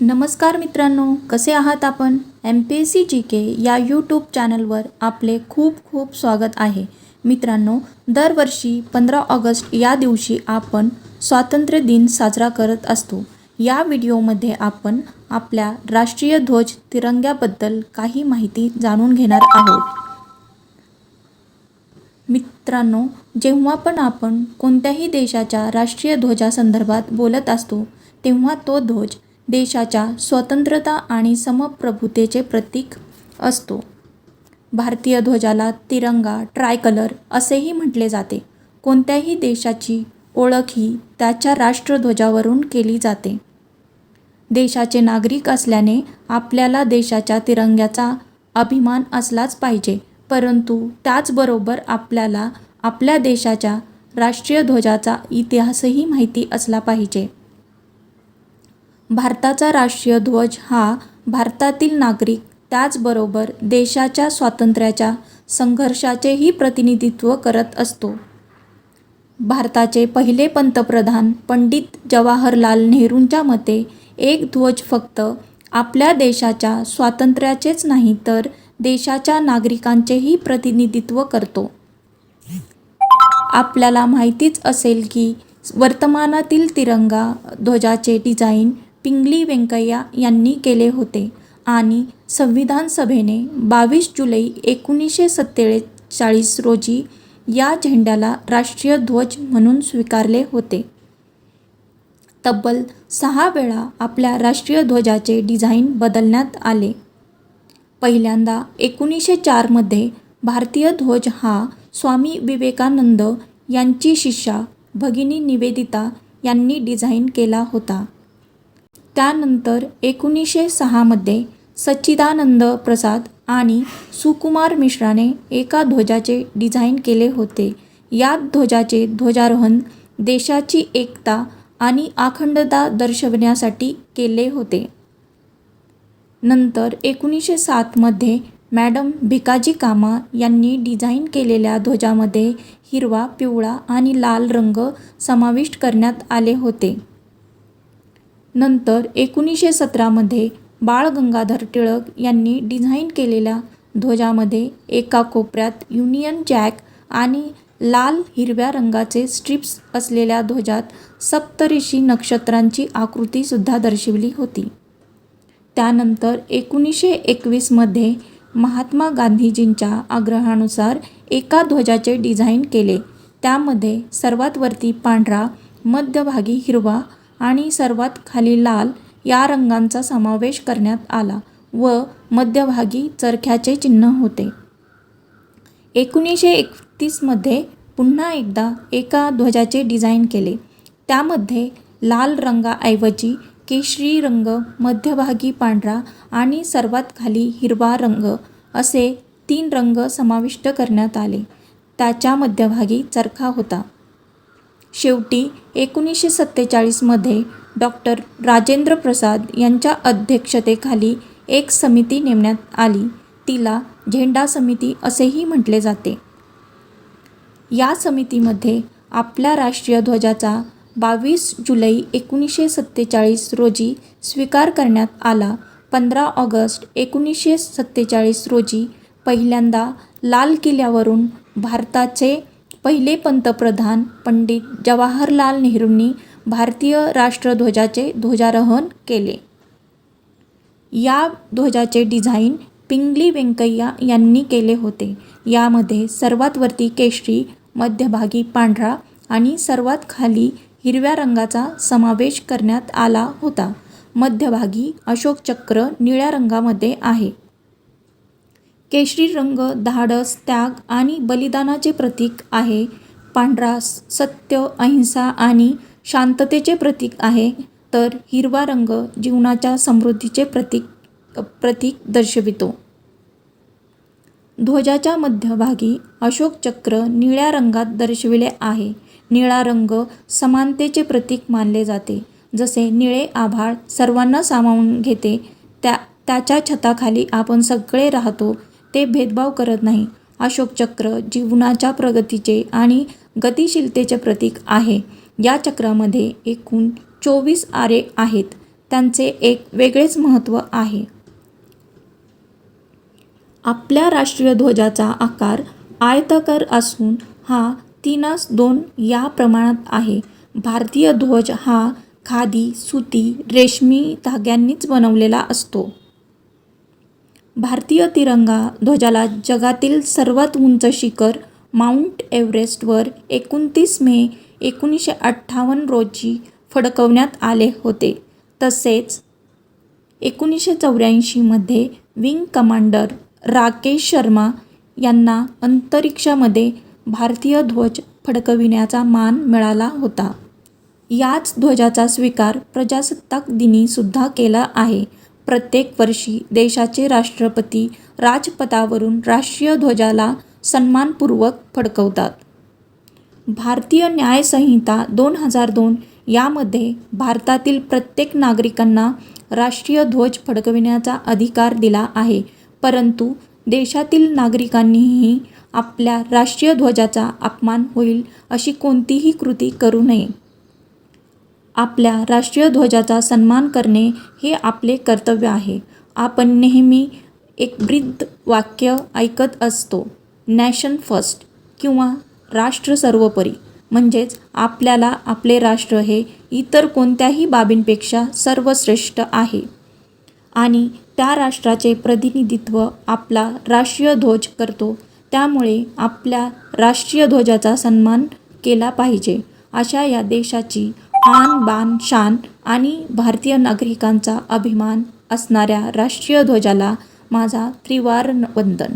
नमस्कार मित्रांनो कसे आहात आपण? M P S C G K या यूट्यूब चॅनलवर आपले खूप खूप स्वागत आहे. मित्रांनो दरवर्षी पंधरा ऑगस्ट या दिवशी आपण स्वातंत्र्य दिन साजरा करत असतो. या व्हिडिओमध्ये आपण आपल्या राष्ट्रीय ध्वज तिरंग्याबद्दल काही माहिती जाणून घेणार आहोत. मित्रांनो जेव्हा पण आपण कोणत्याही देशाच्या राष्ट्रीय ध्वजासंदर्भात बोलत असतो तेव्हा तो ध्वज देशाच्या स्वतंत्रता आणि समप्रभुतेचे प्रतीक असतो. भारतीय ध्वजाला तिरंगा ट्रायकलर असेही म्हटले जाते. कोणत्याही देशाची ओळख ही त्याच्या राष्ट्रध्वजावरून केली जाते. देशाचे नागरिक असल्याने आपल्याला देशाच्या तिरंग्याचा अभिमान असलाच पाहिजे परंतु त्याचबरोबर आपल्याला आपल्या देशाच्या राष्ट्रीय ध्वजाचा इतिहासही माहिती असला पाहिजे. भारताचा राष्ट्रीय ध्वज हा भारतातील नागरिक त्याचबरोबर देशाच्या स्वातंत्र्याच्या संघर्षाचेही प्रतिनिधित्व करत असतो. भारताचे पहिले पंतप्रधान पंडित जवाहरलाल नेहरूंच्या मते एक ध्वज फक्त आपल्या देशाच्या स्वातंत्र्याचेच नाही तर देशाच्या नागरिकांचेही प्रतिनिधित्व करतो. आपल्याला माहितीच असेल की वर्तमानातील तिरंगा ध्वजाचे डिझाईन पिंगली व्यंकय्या यांनी केले होते आणि संविधान सभेने बावीस जुलै एकोणीसशे सत्तेचाळीस रोजी या झेंड्याला राष्ट्रीय ध्वज म्हणून स्वीकारले होते. तब्बल सहा वेळा आपल्या राष्ट्रीय ध्वजाचे डिझाईन बदलण्यात आले. पहिल्यांदा एकोणीसशे चारमध्ये भारतीय ध्वज हा स्वामी विवेकानंद यांची शिष्या भगिनी निवेदिता यांनी डिझाईन केला होता. त्यानंतर एकोणीसशे सहामध्ये सच्चिदानंद प्रसाद आणि सुकुमार मिश्राने एका ध्वजाचे डिझाईन केले होते. या ध्वजाचे ध्वजारोहण देशाची एकता आणि अखंडता दर्शवण्यासाठी केले होते. नंतर एकोणीसशे सातमध्ये मॅडम भिकाजी कामा यांनी डिझाईन केलेल्या ध्वजामध्ये हिरवा पिवळा आणि लाल रंग समाविष्ट करण्यात आले होते. नंतर एकोणीसशे सतरामध्ये बाळ गंगाधर टिळक यांनी डिझाईन केलेल्या ध्वजामध्ये एका कोपऱ्यात युनियन जॅक आणि लाल हिरव्या रंगाचे स्ट्रिप्स असलेल्या ध्वजात सप्तऋषी नक्षत्रांची आकृतीसुद्धा दर्शविली होती. त्यानंतर एकोणीसशे एकवीसमध्ये महात्मा गांधीजींच्या आग्रहानुसार एका ध्वजाचे डिझाईन केले. त्यामध्ये सर्वात वरती पांढरा मध्यभागी हिरवा आणि सर्वात खाली लाल या रंगांचा समावेश करण्यात आला व मध्यभागी चरख्याचे चिन्ह होते. एकोणीसशे एकतीसमध्ये पुन्हा एकदा एका ध्वजाचे डिझाईन केले. त्यामध्ये लाल रंगाऐवजी केशरी रंग मध्यभागी पांढरा आणि सर्वात खाली हिरवा रंग असे तीन रंग समाविष्ट करण्यात आले. त्याच्या मध्यभागी चरखा होता. शेवटी एकोणीसशे सत्तेचाळीसमध्ये डॉक्टर राजेंद्र प्रसाद यांच्या अध्यक्षतेखाली एक समिती नेमण्यात आली. तिला झेंडा समिती असेही म्हटले जाते. या समितीमध्ये आपल्या राष्ट्रीय ध्वजाचा बावीस जुलै एकोणीसशे सत्तेचाळीस रोजी स्वीकार करण्यात आला. पंधरा ऑगस्ट एकोणीसशे सत्तेचाळीस रोजी पहिल्यांदा लाल किल्ल्यावरून भारताचे पहिले पंतप्रधान पंडित जवाहरलाल नेहरूंनी भारतीय राष्ट्रध्वजाचे ध्वजारोहण केले. या ध्वजाचे डिझाईन पिंगली व्यंकय्या यांनी केले होते. यामध्ये सर्वात वरती केशरी मध्यभागी पांढरा आणि सर्वात खाली हिरव्या रंगाचा समावेश करण्यात आला होता. मध्यभागी अशोक चक्र निळ्या रंगामध्ये आहे. केशरी रंग धाडस त्याग आणि बलिदानाचे प्रतीक आहे. पांढरा सत्य अहिंसा आणि शांततेचे प्रतीक आहे. तर हिरवा रंग जीवनाच्या समृद्धीचे प्रतीक प्रतीक दर्शवितो. ध्वजाच्या मध्यभागी अशोक चक्र निळ्या रंगात दर्शविले आहे. निळा रंग समानतेचे प्रतीक मानले जाते. जसे निळे आभाळ सर्वांना सामावून घेते त्या त्याच्या छताखाली आपण सगळे राहतो. ते भेदभाव करत नाही. अशोक चक्र जीवनाच्या प्रगतीचे आणि गतिशीलतेचे प्रतीक आहे. या चक्रामध्ये एकूण चोवीस आरे आहेत. त्यांचे एक वेगळेच महत्त्व आहे. आपल्या राष्ट्रीय ध्वजाचा आकार आयताकार असून हा तीनास दोन या प्रमाणात आहे. भारतीय ध्वज हा खादी सुती रेशमी धाग्यांनीच बनवलेला असतो. भारतीय तिरंगा ध्वजाला जगातील सर्वात उंच शिखर माउंट एव्हरेस्टवर एकोणतीस मे एकोणीसशे अठ्ठावन्न रोजी फडकवण्यात आले होते. तसेच एकोणीसशे चौऱ्याऐंशीमध्ये विंग कमांडर राकेश शर्मा यांना अंतरिक्षामध्ये भारतीय ध्वज फडकविण्याचा मान मिळाला होता. याच ध्वजाचा स्वीकार प्रजासत्ताक दिनीसुद्धा केला आहे. प्रत्येक वर्षी देशाचे राष्ट्रपती राजपथावरून राष्ट्रीय ध्वजाला सन्मानपूर्वक फडकवतात. भारतीय न्यायसंहिता दोन हजार दोन यामध्ये भारतातील प्रत्येक नागरिकांना राष्ट्रीय ध्वज फडकविण्याचा अधिकार दिला आहे. परंतु देशातील नागरिकांनीही आपल्या राष्ट्रीय ध्वजाचा अपमान होईल अशी कोणतीही कृती करू नये. आपल्या राष्ट्रीय ध्वजाचा सन्मान करणे हे आपले कर्तव्य आहे. आपण नेहमी एक ब्रीद वाक्य ऐकत असतो. नॅशन फर्स्ट किंवा राष्ट्र सर्वोपरी. म्हणजेच आपल्याला आपले राष्ट्र हे इतर कोणत्याही बाबींपेक्षा सर्वश्रेष्ठ आहे. आणि त्या राष्ट्राचे प्रतिनिधित्व आपला राष्ट्रीय ध्वज करतो. त्यामुळे आपल्या राष्ट्रीय ध्वजाचा सन्मान केला पाहिजे. अशा या देशाची आन बान शान आणि भारतीय नागरिकांचा अभिमान असणाऱ्या राष्ट्रीय ध्वजाला माझा त्रिवार वंदन.